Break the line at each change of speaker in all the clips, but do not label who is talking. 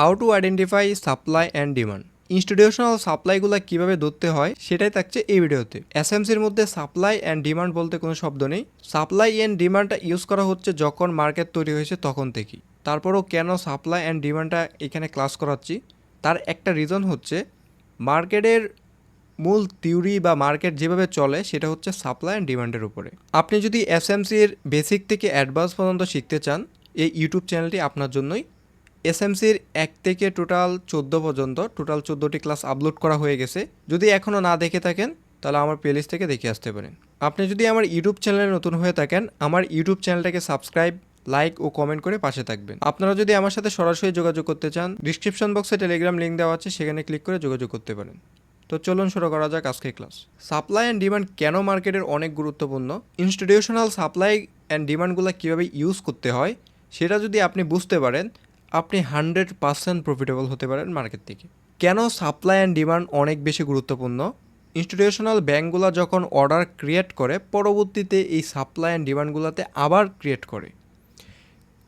How to identify supply and demand. Institutional সাপ্লাইগুলো কীভাবে ধরতে হয় সেটাই থাকছে এই ভিডিওতে। এসএমসির মধ্যে সাপ্লাই অ্যান্ড ডিমান্ড বলতে কোনো শব্দ নেই। সাপ্লাই অ্যান্ড ডিমান্ডটা ইউজ করা হচ্ছে যখন মার্কেট তৈরি হয়েছে তখন থেকেই। তারপরও কেন সাপ্লাই অ্যান্ড ডিমান্ডটা এখানে ক্লাস করাচ্ছি? তার একটা রিজন হচ্ছে, মার্কেটের মূল থিওরি বা মার্কেট যেভাবে চলে সেটা হচ্ছে সাপ্লাই অ্যান্ড ডিমান্ডের উপরে। আপনি যদি এসএমসির বেসিক থেকে অ্যাডভান্স পর্যন্ত শিখতে চান, এই ইউটিউব চ্যানেলটি আপনার জন্যই এসএমসির এক থেকে টোটাল চোদ্দ পর্যন্ত, টোটাল চোদ্দোটি ক্লাস আপলোড করা হয়ে গেছে। যদি এখনও না দেখে থাকেন, তাহলে আমার প্লেলিস্ট থেকে দেখে আসতে পারেন। আপনি যদি আমার ইউটিউব চ্যানেলে নতুন হয়ে থাকেন, আমার ইউটিউব চ্যানেলটাকে সাবস্ক্রাইব লাইক ও কমেন্ট করে পাশে থাকবেন। আপনারা যদি আমার সাথে সরাসরি যোগাযোগ করতে চান ডিসক্রিপশন বক্সে টেলিগ্রাম লিঙ্ক দেওয়া আছে, সেখানে ক্লিক করে যোগাযোগ করতে পারেন। তো চলুন শুরু করা যাক আজকে ক্লাস সাপ্লাই অ্যান্ড ডিমান্ড কেন মার্কেটের অনেক গুরুত্বপূর্ণ? ইনস্টিটিউশনাল সাপ্লাই অ্যান্ড ডিমান্ডগুলো কীভাবে ইউজ করতে হয়, সেটা যদি আপনি বুঝতে পারেন আপনি হান্ড্রেড পার্সেন্ট প্রফিটেবল হতে পারেন মার্কেট থেকে। কেন সাপ্লাই অ্যান্ড ডিমান্ড অনেক বেশি গুরুত্বপূর্ণ? ইনস্টিটিউশনাল ব্যাঙ্কগুলো যখন অর্ডার ক্রিয়েট করে, পরবর্তীতে এই সাপ্লাই অ্যান্ড ডিমান্ডগুলোতে আবার ক্রিয়েট করে।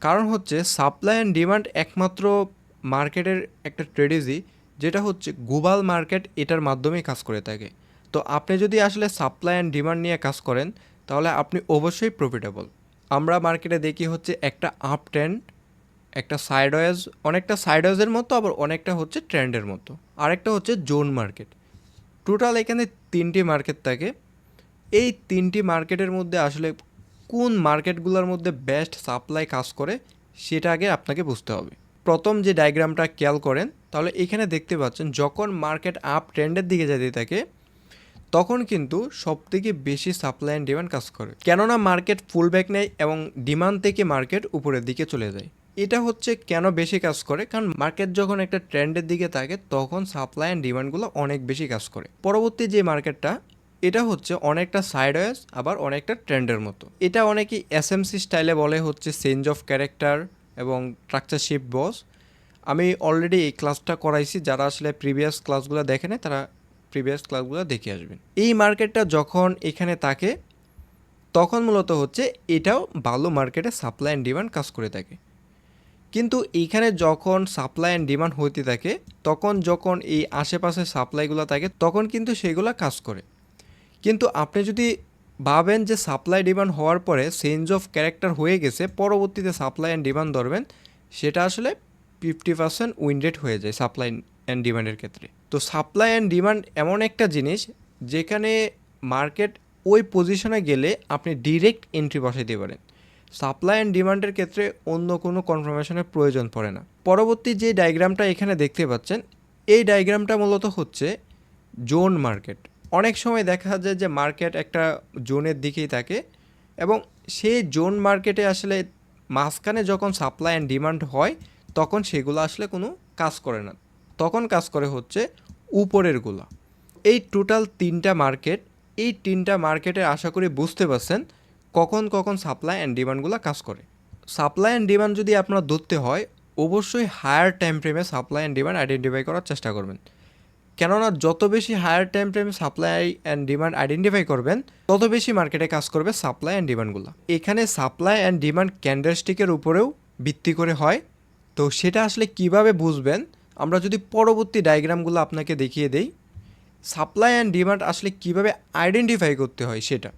কারণ হচ্ছে সাপ্লাই অ্যান্ড ডিমান্ড একমাত্র মার্কেটের একটা ট্রেডিজি যেটা হচ্ছে গ্লোবাল মার্কেট এটার মাধ্যমেই কাজ করে থাকে। তো আপনি যদি আসলে সাপ্লাই অ্যান্ড ডিমান্ড নিয়ে কাজ করেন, তাহলে আপনি অবশ্যই প্রফিটেবল আমরা মার্কেটে দেখি হচ্ছে একটা আপ ট্রেন্ড একটা সাইডওয়েজ অনেকটা সাইডওয়েজের মতো, আবার অনেকটা হচ্ছে ট্রেন্ডের মতো। আরেকটা হচ্ছে জোন মার্কেট টোটাল এখানে তিনটি মার্কেট থাকে। এই তিনটি মার্কেটের মধ্যে আসলে কোন মার্কেটগুলোর মধ্যে বেস্ট সাপ্লাই কাজ করে, সেটা আগে আপনাকে বুঝতে হবে। প্রথম যে ডায়াগ্রামটা খেয়াল করেন, তাহলে এখানে দেখতে পাচ্ছেন, যখন মার্কেট আপ ট্রেন্ডের দিকে যেতে থাকে, তখন কিন্তু সবথেকে বেশি সাপ্লাই অ্যান্ড ডিমান্ড কাজ করে। কেননা মার্কেট ফুল ব্যাক নেয় এবং ডিমান্ড থেকে মার্কেট উপরের দিকে চলে যায়। এটা হচ্ছে কেন বেশি কাজ করে? কারণ মার্কেট যখন একটা ট্রেন্ডের দিকে থাকে, তখন সাপ্লাই অ্যান্ড ডিমান্ডগুলো অনেক বেশি কাজ করে। পরবর্তী যে মার্কেটটা এটা হচ্ছে অনেকটা সাইডওয়েজ আবার অনেকটা ট্রেন্ডের মতো। এটা অনেকেই এস এসএমসি স্টাইলে বলে হচ্ছে চেঞ্জ অফ ক্যারেক্টার এবং স্ট্রাকচারশিপ বস আমি অলরেডি এই ক্লাসটা করাইছি, যারা আসলে প্রিভিয়াস ক্লাসগুলো দেখে নেয়, তারা প্রিভিয়াস ক্লাসগুলো দেখে আসবেন। এই মার্কেটটা যখন এখানে থাকে, তখন মূলত হচ্ছে এটাও ভালো মার্কেটে সাপ্লাই অ্যান্ড ডিমান্ড কাজ করে থাকে। কিন্তু এইখানে যখন সাপ্লাই অ্যান্ড ডিমান্ড হইতে থাকে, তখন যখন এই আশেপাশে সাপ্লাইগুলো থাকে, তখন কিন্তু সেগুলো কাজ করে। কিন্তু আপনি যদি ভাবেন যে সাপ্লাই ডিমান্ড হওয়ার পরে চেঞ্জ অফ ক্যারেক্টার হয়ে গেছে, পরবর্তীতে সাপ্লাই অ্যান্ড ডিমান্ড ধরবেন, সেটা আসলে ফিফটি পার্সেন্ট উইন্ডেড হয়ে যায় সাপ্লাই অ্যান্ড ডিমান্ডের ক্ষেত্রে। তো সাপ্লাই অ্যান্ড ডিমান্ড এমন একটা জিনিস, যেখানে মার্কেট ওই পজিশনে গেলে আপনি ডিরেক্ট এন্ট্রি বসাইতে পারেন। সাপ্লাই অ্যান্ড ডিমান্ডের ক্ষেত্রে অন্য কোনো কনফার্মেশনের প্রয়োজন পড়ে না। পরবর্তী যে ডায়াগ্রামটা এখানে দেখতে পাচ্ছেন, এই ডায়াগ্রামটা মূলত হচ্ছে জোন মার্কেট। অনেক সময় দেখা যায় যে মার্কেট একটা জোনের দিকেই থাকে এবং সেই জোন মার্কেটে আসলে মাঝখানে যখন সাপ্লাই অ্যান্ড ডিমান্ড হয়, তখন সেগুলো আসলে কোনো কাজ করে না। তখন কাজ করে হচ্ছে উপরেরগুলো এই টোটাল তিনটা মার্কেট, এই তিনটা মার্কেটে আশা করি বুঝতে পারছেন কখন কখন সাপ্লাই অ্যান্ড ডিমান্ডগুলো কাজ করে। সাপ্লাই অ্যান্ড ডিমান্ড যদি আপনার ধরতে হয়, অবশ্যই হায়ার টাইম ফ্রেমে সাপ্লাই অ্যান্ড ডিমান্ড আইডেন্টিফাই করার চেষ্টা করবেন। কেননা যত বেশি হায়ার টাইম ফ্রেমে সাপ্লাই অ্যান্ড ডিমান্ড আইডেন্টিফাই করবেন, তত বেশি মার্কেটে কাজ করবে সাপ্লাই অ্যান্ড ডিমান্ডগুলো এখানে সাপ্লাই অ্যান্ড ডিমান্ড ক্যান্ডেলস্টিকের উপরেও ভিত্তি করে হয়। তো সেটা আসলে কীভাবে বুঝবেন, আমরা যদি পরবর্তী ডায়াগ্রামগুলো আপনাকে দেখিয়ে দেই। সাপ্লাই অ্যান্ড ডিমান্ড আসলে কীভাবে আইডেন্টিফাই করতে হয় সেটা।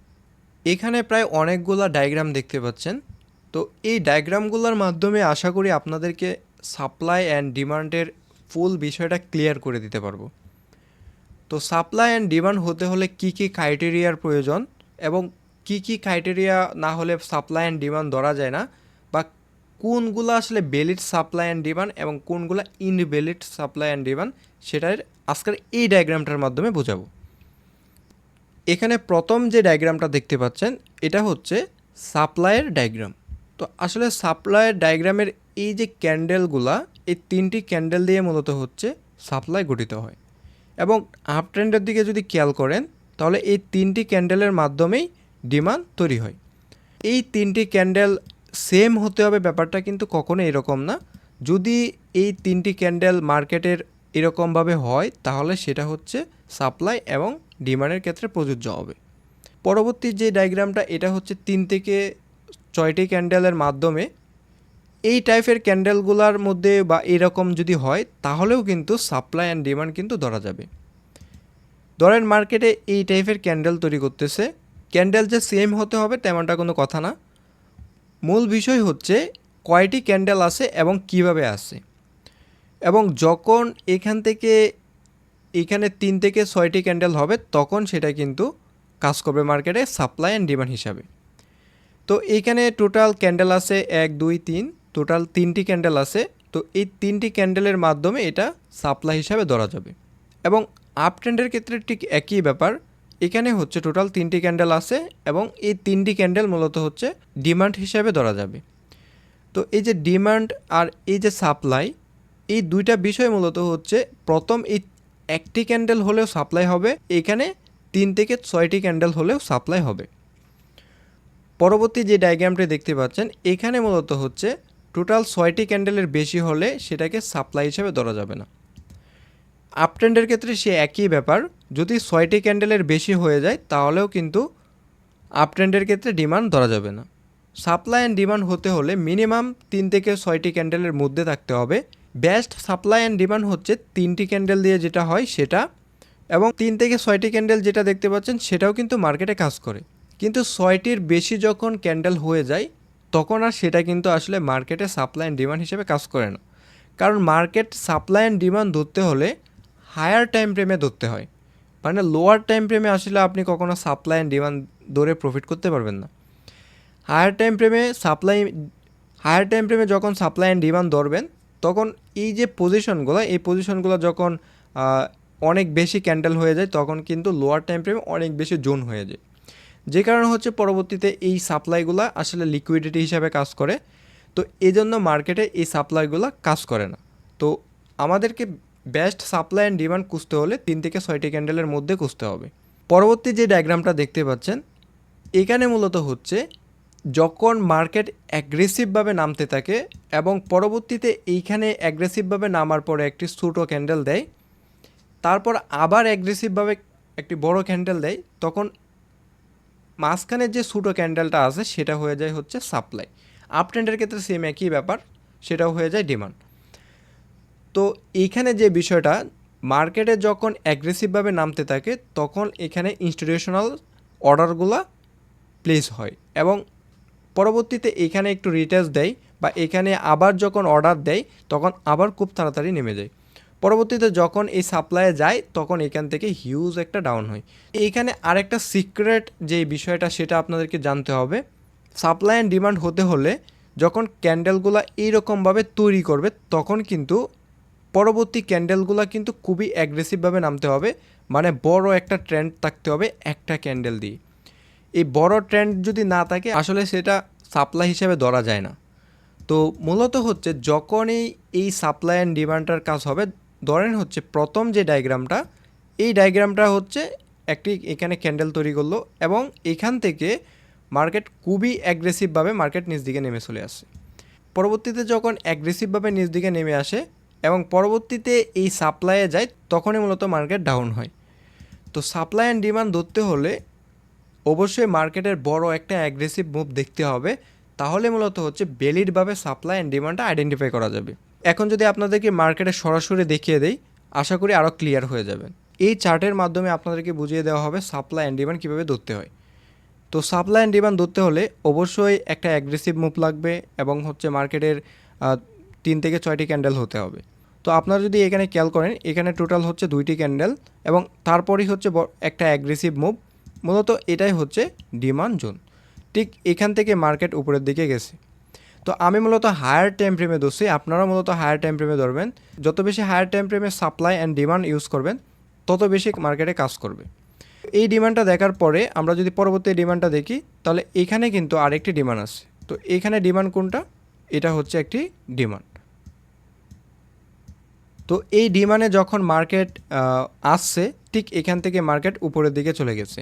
এখানে প্রায় অনেকগুলো ডায়াগ্রাম দেখতে পাচ্ছেন। তো এই ডায়াগ্রামগুলোর মাধ্যমে আশা করি আপনাদেরকে সাপ্লাই অ্যান্ড ডিমান্ডের ফুল বিষয়টা ক্লিয়ার করে দিতে পারব। তো সাপ্লাই অ্যান্ড ডিমান্ড হতে হলে কি কি ক্রাইটেরিয়ার প্রয়োজন এবং কি কি ক্রাইটেরিয়া না হলে সাপ্লাই অ্যান্ড ডিমান্ড ধরা যায় না বা কোনগুলো আসলে বেলিড সাপ্লাই অ্যান্ড ডিমান্ড এবং কোনগুলো ইনভ্যালিড সাপ্লাই অ্যান্ড ডিমান্ড সেটার আজকের এই ডায়াগ্রামটার মাধ্যমে বোঝাবো। এখানে প্রথম যে ডায়াগ্রামটা দেখতে পাচ্ছেন, এটা হচ্ছে সাপ্লাইয়ের ডায়াগ্রাম তো আসলে সাপ্লাইয়ের ডায়াগ্রামের এই যে ক্যান্ডেলগুলা এই তিনটি ক্যান্ডেল দিয়ে মূলত হচ্ছে সাপ্লাই গঠিত হয়। এবং আপ ট্রেন্ডের দিকে যদি খেয়াল করেন, তাহলে এই তিনটি ক্যান্ডেলের মাধ্যমেই ডিমান্ড তৈরি হয়। এই তিনটি ক্যান্ডেল সেম হতে হবে ব্যাপারটা কিন্তু কখনো এরকম না। যদি এই তিনটি ক্যান্ডেল মার্কেটের এরকমভাবে হয়, তাহলে সেটা হচ্ছে সাপ্লাই এবং ডিমান্ডের ক্ষেত্রে প্রযোজ্য হবে। পরবর্তী যে ডায়াগ্রামটা এটা হচ্ছে তিন থেকে ছয়টি ক্যান্ডেলের মাধ্যমে এই টাইপের ক্যান্ডেলগুলোর মধ্যে বা এরকম যদি হয়, তাহলেও কিন্তু সাপ্লাই অ্যান্ড ডিমান্ড কিন্তু ধরা যাবে। ধরেন মার্কেটে এই টাইপের ক্যান্ডেল তৈরি করতেছে। ক্যান্ডেল যে সেম হতে হবে তেমনটা কোনো কথা না। মূল বিষয় হচ্ছে কয়টি ক্যান্ডেল আছে এবং কীভাবে আছে। এবং যখন এখান থেকে এখানে তিন থেকে ছয়টি ক্যান্ডেল হবে, তখন সেটা কিন্তু কাজ করবে মার্কেটে সাপ্লাই অ্যান্ড ডিমান্ড হিসাবে। তো এইখানে টোটাল ক্যান্ডেল আছে এক, দুই, তিন, টোটাল তিনটি ক্যান্ডেল আছে, তো এই তিনটি ক্যান্ডেলের মাধ্যমে এটা সাপ্লাই হিসাবে ধরা যাবে। এবং আপ ট্রেন্ডের ক্ষেত্রে ঠিক একই ব্যাপার, এখানে হচ্ছে টোটাল তিনটি ক্যান্ডেল আছে এবং এই তিনটি ক্যান্ডেল মূলত হচ্ছে ডিমান্ড হিসাবে ধরা যাবে। তো এই যে ডিমান্ড আর এই যে সাপ্লাই, এই দুইটা বিষয় মূলত হচ্ছে প্রথম এই একটি ক্যান্ডেল হলেও সাপ্লাই হবে, এখানে তিন থেকে ছয়টি ক্যান্ডেল হলেও সাপ্লাই হবে। পরবর্তী যে ডায়াগ্রামটি দেখতে পাচ্ছেন, এখানে মূলত হচ্ছে টোটাল ছয়টি ক্যান্ডেলের বেশি হলে সেটাকে সাপ্লাই হিসেবে ধরা যাবে না। আপ ট্রেন্ডের ক্ষেত্রে সে একই ব্যাপার, যদি ছয়টি ক্যান্ডেলের বেশি হয়ে যায়, তাহলেও কিন্তু আপ ট্রেন্ডের ক্ষেত্রে ডিমান্ড ধরা যাবে না। সাপ্লাই অ্যান্ড ডিমান্ড হতে হলে মিনিমাম তিন থেকে ছয়টি ক্যান্ডেলের মধ্যে থাকতে হবে। বেস্ট সাপ্লাই অ্যান্ড ডিমান্ড হচ্ছে তিনটি ক্যান্ডেল দিয়ে যেটা হয় সেটা এবং তিন থেকে ছয়টি ক্যান্ডেল যেটা দেখতে পাচ্ছেন সেটাও কিন্তু মার্কেটে কাজ করে। কিন্তু ছয়টির বেশি যখন ক্যান্ডেল হয়ে যায়, তখন আর সেটা কিন্তু আসলে মার্কেটে সাপ্লাই অ্যান্ড ডিমান্ড হিসেবে কাজ করে না। কারণ মার্কেট সাপ্লাই অ্যান্ড ডিমান্ড ধরতে হলে হায়ার টাইম ফ্রেমে ধরতে হয়। মানে লোয়ার টাইম ফ্রেমে আসলে আপনি কখনো সাপ্লাই অ্যান্ড ডিমান্ড ধরে প্রফিট করতে পারবেন না। হায়ার টাইম ফ্রেমে সাপ্লাই, হায়ার টাইম ফ্রেমে যখন সাপ্লাই অ্যান্ড ডিমান্ড ধরবেন তখন এই যে পজিশনগুলো এই পজিশনগুলো যখন অনেক বেশি ক্যান্ডেল হয়ে যায়, তখন কিন্তু লোয়ার টাইম ফ্রেমে অনেক বেশি জোন হয়ে যায়। যে কারণে হচ্ছে পরবর্তীতে এই সাপ্লাইগুলো আসলে লিকুইডিটি হিসাবে কাজ করে। তো এই জন্য মার্কেটে এই সাপ্লাইগুলো কাজ করে না। তো আমাদেরকে বেস্ট সাপ্লাই অ্যান্ড ডিমান্ড খুঁজতে হলে তিন থেকে ছয়টি ক্যান্ডেলের মধ্যে খুঁজতে হবে। পরবর্তী যে ডায়াগ্রামটা দেখতে পাচ্ছেন, এখানে মূলত হচ্ছে যখন মার্কেট অ্যাগ্রেসিভভাবে নামতে থাকে এবং পরবর্তীতে এইখানে অ্যাগ্রেসিভভাবে নামার পরে একটি ছোটো ক্যান্ডেল দেয়, তারপর আবার অ্যাগ্রেসিভভাবে একটি বড় ক্যান্ডেল দেয়, তখন মাঝখানের যে ছোটো ক্যান্ডেলটা আছে সেটা হয়ে যায় হচ্ছে সাপ্লাই আপ ট্রেন্ডের ক্ষেত্রে সেম একই ব্যাপার, সেটাও হয়ে যায় ডিমান্ড তো এইখানে যে বিষয়টা, মার্কেটে যখন অ্যাগ্রেসিভভাবে নামতে থাকে, তখন এখানে ইনস্টিটিউশনাল অর্ডারগুলো প্লেস হয় এবং পরবর্তীতে এখানে একটু রিটেস্ট দেয় বা এখানে আবার যখন অর্ডার দেয়, তখন আবার খুব তাড়াতাড়ি নেমে যায়। পরবর্তীতে যখন এই সাপ্লাইয়ে যায়, তখন এখান থেকে হিউজ একটা ডাউন হয়। এইখানে আরেকটা সিক্রেট যে বিষয়টা, সেটা আপনাদেরকে জানতে হবে। সাপ্লাই অ্যান্ড ডিমান্ড হতে হলে যখন ক্যান্ডেলগুলো এইরকমভাবে তৈরি করবে, তখন কিন্তু পরবর্তী ক্যান্ডেলগুলো কিন্তু খুবই অ্যাগ্রেসিভভাবে নামতে হবে। মানে বড় একটা ট্রেন্ড থাকতে হবে একটা ক্যান্ডেল দিয়ে। এই বড় ট্রেন্ড যদি না থাকে, আসলে সেটা সাপ্লাই হিসেবে ধরা যায় না। তো মূলত হচ্ছে যখনই এই সাপ্লাই অ্যান্ড ডিমান্ডটার কাজ হবে, ধরেন হচ্ছে প্রথম যে ডায়াগ্রামটা এই ডায়াগ্রামটা হচ্ছে একটি এখানে ক্যান্ডেল তৈরি করল এবং এখান থেকে মার্কেট খুবই অ্যাগ্রেসিভভাবে মার্কেট নিজ দিকে নেমে চলে আসে। পরবর্তীতে যখন অ্যাগ্রেসিভভাবে নিজ দিকে নেমে আসে এবং পরবর্তীতে এই সাপ্লাইয়ে যায়, তখনই মূলত মার্কেট ডাউন হয়। তো সাপ্লাই অ্যান্ড ডিমান্ড ধরতে হলে অবশ্যই মার্কেটের বড় একটা অ্যাগ্রেসিভ মুভ দেখতে হবে। তাহলে মূলত হচ্ছে ভ্যালিডভাবে সাপ্লাই অ্যান্ড ডিমান্ডটা আইডেন্টিফাই করা যাবে। এখন যদি আপনাদেরকে মার্কেটে সরাসরি দেখিয়ে দেই, আশা করি আরও ক্লিয়ার হয়ে যাবেন। এই চার্টের মাধ্যমে আপনাদেরকে বুঝিয়ে দেওয়া হবে সাপ্লাই অ্যান্ড ডিমান্ড কীভাবে ধরতে হয়। তো সাপ্লাই অ্যান্ড ডিমান্ড ধরতে হলে অবশ্যই একটা অ্যাগ্রেসিভ মুভ লাগবে এবং হচ্ছে মার্কেটের তিন থেকে ছয়টি ক্যান্ডেল হতে হবে। তো আপনারা যদি এখানে খেয়াল করেন, এখানে টোটাল হচ্ছে দুইটি ক্যান্ডেল এবং তারপরেই হচ্ছে একটা অ্যাগ্রেসিভ মুভ মূলত এটাই হচ্ছে ডিমান্ড জোন। ঠিক এখান থেকে মার্কেট উপরের দিকে গেছে। তো আমি মূলত হায়ার টাইম ফ্রেমে ধরছি আপনারা মূলত হায়ার টাইম ফ্রেমে ধরবেন। যত বেশি হায়ার টাইম ফ্রেমে সাপ্লাই অ্যান্ড ডিমান্ড ইউজ করবেন, তত বেশি মার্কেটে কাজ করবে। এই ডিমান্ডটা দেখার পরে আমরা যদি পরবর্তী ডিমান্ডটা দেখি, তাহলে এখানে কিন্তু আরেকটি ডিমান্ড আছে। তো এখানে ডিমান্ড কোনটা? এটা হচ্ছে একটি ডিমান্ড। তো এই ডিমান্ডে যখন মার্কেট আসছে, ঠিক এখান থেকে মার্কেট উপরের দিকে চলে গেছে।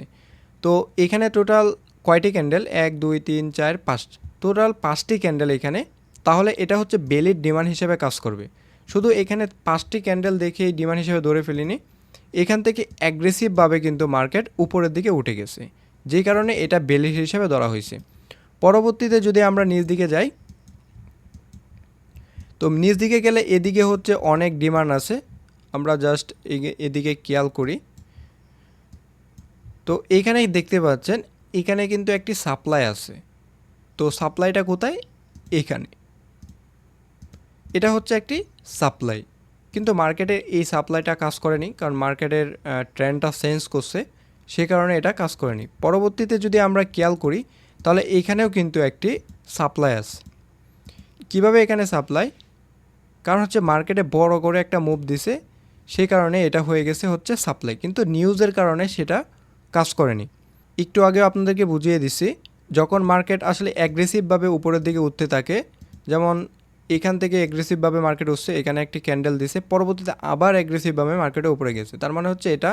তো এখানে টোটাল কয়টি ক্যান্ডেল এক, দুই, তিন, চার, পাঁচ। টোটাল পাঁচটি ক্যান্ডেল এখানে। তাহলে এটা হচ্ছে বেলির ডিমান্ড হিসেবে কাজ করবে। শুধু এখানে পাঁচটি ক্যান্ডেল দেখে ডিমান্ড হিসেবে ধরে ফেলিনি। এখান থেকে অ্যাগ্রেসিভভাবে কিন্তু মার্কেট উপরের দিকে উঠে গেছে। যেই কারণে এটা বেলি হিসেবে ধরা হয়েছে। পরবর্তীতে যদি আমরা নিজ দিকে যাই, তো নিজ দিকে গেলে এদিকে হচ্ছে অনেক ডিমান্ড আছে। আমরা জাস্ট এদিকে খেয়াল করি। তো এইখানেই দেখতে পাচ্ছেন এখানে কিন্তু একটি সাপ্লাই আছে। তো সাপ্লাইটা কোথায়? এখানে এটা হচ্ছে একটি সাপ্লাই কিন্তু মার্কেটে এই সাপ্লাইটা কাজ করেনি, কারণ মার্কেটের ট্রেন্ডটা চেঞ্জ করছে। সে কারণে এটা কাজ করেনি। পরবর্তীতে যদি আমরা খেয়াল করি, তাহলে এখানেও কিন্তু একটি সাপ্লাই আছে। কীভাবে এখানে সাপ্লাই কারণ হচ্ছে মার্কেটে বড় করে একটা মুভ দিছে সেই কারণে এটা হয়ে গেছে হচ্ছে সাপ্লাই কিন্তু নিউজের কারণে সেটা কাজ করেনি। একটু আগেও আপনাদেরকে বুঝিয়ে দিছি, যখন মার্কেট আসলে অ্যাগ্রেসিভভাবে উপরের দিকে উঠতে থাকে, যেমন এখান থেকে অ্যাগ্রেসিভভাবে মার্কেট উঠছে, এখানে একটি ক্যান্ডেল দিছে, পরবর্তীতে আবার অ্যাগ্রেসিভভাবে মার্কেটে উপরে গেছে। তার মানে হচ্ছে এটা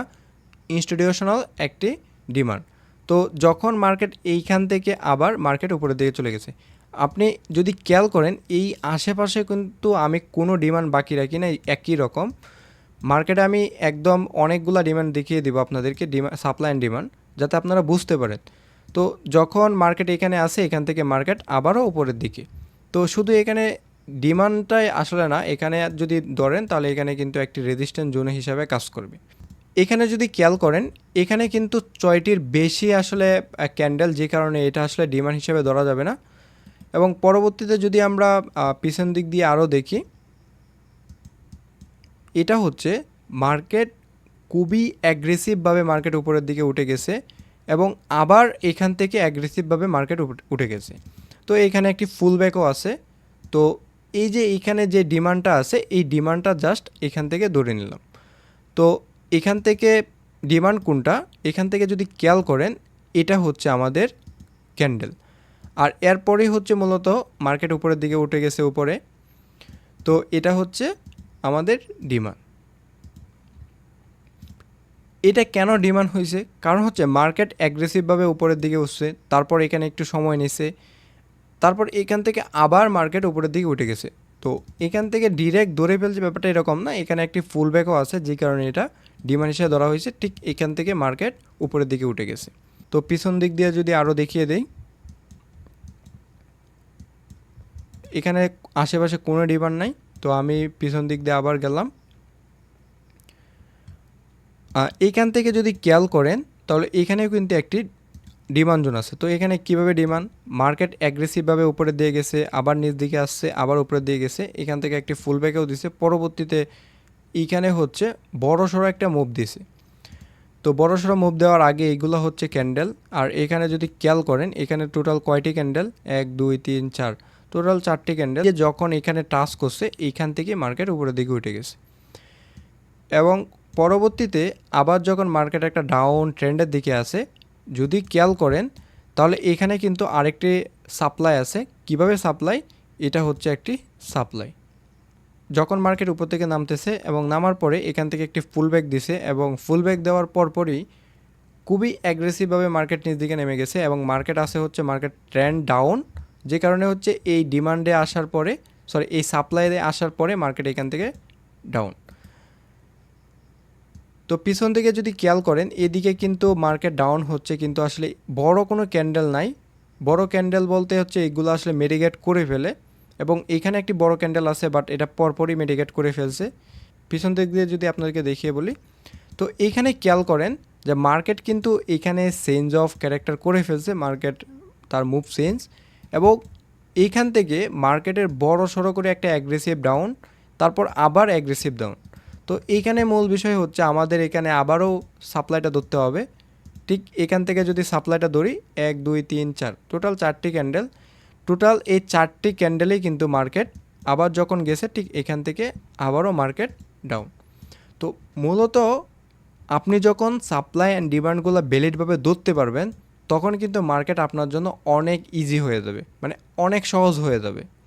ইনস্টিটিউশনাল একটি ডিমান্ড তো যখন মার্কেট এইখান থেকে আবার মার্কেট উপরের দিকে চলে গেছে, আপনি যদি খেয়াল করেন, এই আশেপাশে কিন্তু আমি কোনো ডিমান্ড বাকি রাখি না একই রকম। মার্কেটে আমি একদম অনেকগুলা ডিমান্ড দেখিয়ে দিব আপনাদেরকে ডিমান্ড সাপ্লাই অ্যান্ড ডিমান্ড যাতে আপনারা বুঝতে পারেন। তো যখন মার্কেট এখানে আসে, এখান থেকে মার্কেট আবারও উপরের দিকে। তো শুধু এখানে ডিমান্ডটাই আসলে না, এখানে যদি ধরেন, তাহলে এখানে কিন্তু একটি রেজিস্ট্যান্ট জোন হিসাবে কাজ করবে। এখানে যদি খেয়াল করেন, এখানে কিন্তু ছয়টির বেশি আসলে ক্যান্ডেল যে কারণে এটা আসলে ডিমান্ড হিসেবে ধরা যাবে না। এবং পরবর্তীতে যদি আমরা পিছন দিক দিয়ে আরও দেখি এটা হচ্ছে মার্কেট খুবই অ্যাগ্রেসিভভাবে মার্কেট উপরের দিকে উঠে গেছে এবং আবার এখান থেকে অ্যাগ্রেসিভভাবে মার্কেট উঠে গেছে। তো এখানে একটি ফুল ব্যাকও আছে। তো এই যে এখানে যে ডিমান্ডটা আছে, এই ডিমান্ডটা জাস্ট এখান থেকে ধরে নিলাম। তো এখান থেকে ডিমান্ড কোনটা? এখান থেকে যদি খেয়াল করেন, এটা হচ্ছে আমাদের ক্যান্ডেল আর এরপরেই হচ্ছে মূলত মার্কেট উপরের দিকে উঠে গেছে উপরে। তো এটা হচ্ছে আমাদের ডিমান্ড। এটা কেন ডিমান্ড হয়েছে? কারণ হচ্ছে মার্কেট অ্যাগ্রেসিভভাবে উপরের দিকে উঠছে, তারপর এখানে একটু সময় নিছে তারপর এখান থেকে আবার মার্কেট উপরের দিকে উঠে গেছে। তো এখান থেকে ডিরেক্ট ধরে ফেলছে ব্যাপারটা এরকম না, এখানে একটি ফুল ব্যাকও আছে, যে কারণে এটা ডিমান্ড হিসেবে ধরা হয়েছে, ঠিক এখান থেকে মার্কেট উপরের দিকে উঠে গেছে। তো পিছন দিক দিয়ে যদি আরও দেখিয়ে দেই, এখানে আশেপাশে কোনো ডিমান্ড নাই তো আমি পিছন দিক দিয়ে আবার গেলাম। এইখান থেকে যদি খেয়াল করেন, তাহলে এখানেও কিন্তু একটি ডিমান্ড জোন আছে। তো এখানে কীভাবে ডিমান্ড? মার্কেট অ্যাগ্রেসিভভাবে উপরে দিয়ে গেছে, আবার নিচ দিকে আসছে, আবার উপরে দিয়ে গেছে। এখান থেকে একটি ফুল ব্যাকেও দিছে। পরবর্তীতে এইখানে হচ্ছে বড় সড়ো একটা মুভ দিছে। তো বড় সড়ো মুভ দেওয়ার আগে এইগুলো হচ্ছে ক্যান্ডেল আর এখানে যদি খেয়াল করেন, এখানে টোটাল কয়টি ক্যান্ডেল এক, দুই, তিন, চার। টোটাল চারটি ক্যান্ডেল যখন এখানে টাচ করছে, এইখান থেকে মার্কেট উপরের দিকে উঠে গেছে। এবং পরবর্তীতে আবার যখন মার্কেট একটা ডাউন ট্রেন্ডের দিকে আসে যদি খেয়াল করেন, তাহলে এখানে কিন্তু আরেকটি সাপ্লাই আছে। কীভাবে সাপ্লাই? এটা হচ্ছে একটি সাপ্লাই। যখন মার্কেট উপর থেকে নামতেছে এবং নামার পরে এখান থেকে একটি ফুল ব্যাক দিছে এবং ফুল ব্যাক দেওয়ার পরপরই খুবই অ্যাগ্রেসিভভাবে মার্কেট নিচ দিকে নেমে গেছে এবং মার্কেট আসে হচ্ছে মার্কেট ট্রেন্ড ডাউন। যে কারণে হচ্ছে এই ডিমান্ডে আসার পরে সরি এই সাপ্লাইয়ে আসার পরে মার্কেট এখান থেকে ডাউন তো পিছন থেকে যদি খেয়াল করেন, এদিকে কিন্তু মার্কেট ডাউন হচ্ছে, কিন্তু আসলে বড় কোনো ক্যান্ডেল নাই। বড় ক্যান্ডেল বলতে হচ্ছে এগুলো আসলে মেডিকেট করে ফেলে এবং এখানে একটি বড় ক্যান্ডেল আছে বাট এটা পরপরই মেডিকেট করে ফেলছে। পিছন দিক দিয়ে যদি আপনাদেরকে দেখিয়ে বলি, তো এইখানে খেয়াল করেন যে মার্কেট কিন্তু এখানে চেঞ্জ অফ ক্যারেক্টার করে ফেলছে মার্কেট তার মুভ চেঞ্জ এবং এইখান থেকে মার্কেটের বড় সড়ো করে একটা অ্যাগ্রেসিভ ডাউন তারপর আবার অ্যাগ্রেসিভ ডাউন তো এইখানে মূল বিষয় হচ্ছে আমাদের এখানে আবারও সাপ্লাইটা ধরতে হবে। ঠিক এখান থেকে যদি সাপ্লাইটা ধরি, এক, দুই, তিন, চার টোটাল চারটি ক্যান্ডেল টোটাল এই চারটি ক্যান্ডেলেই কিন্তু মার্কেট আবার যখন গেছে, ঠিক এখান থেকে আবারও মার্কেট ডাউন তো মূলত আপনি যখন সাপ্লাই অ্যান্ড ডিমান্ডগুলো ভ্যালিডভাবে ধরতে পারবেন তখন কিন্তু মার্কেট আপনার জন্য অনেক ইজি হয়ে যাবে। মানে অনেক সহজ হয়ে যাবে।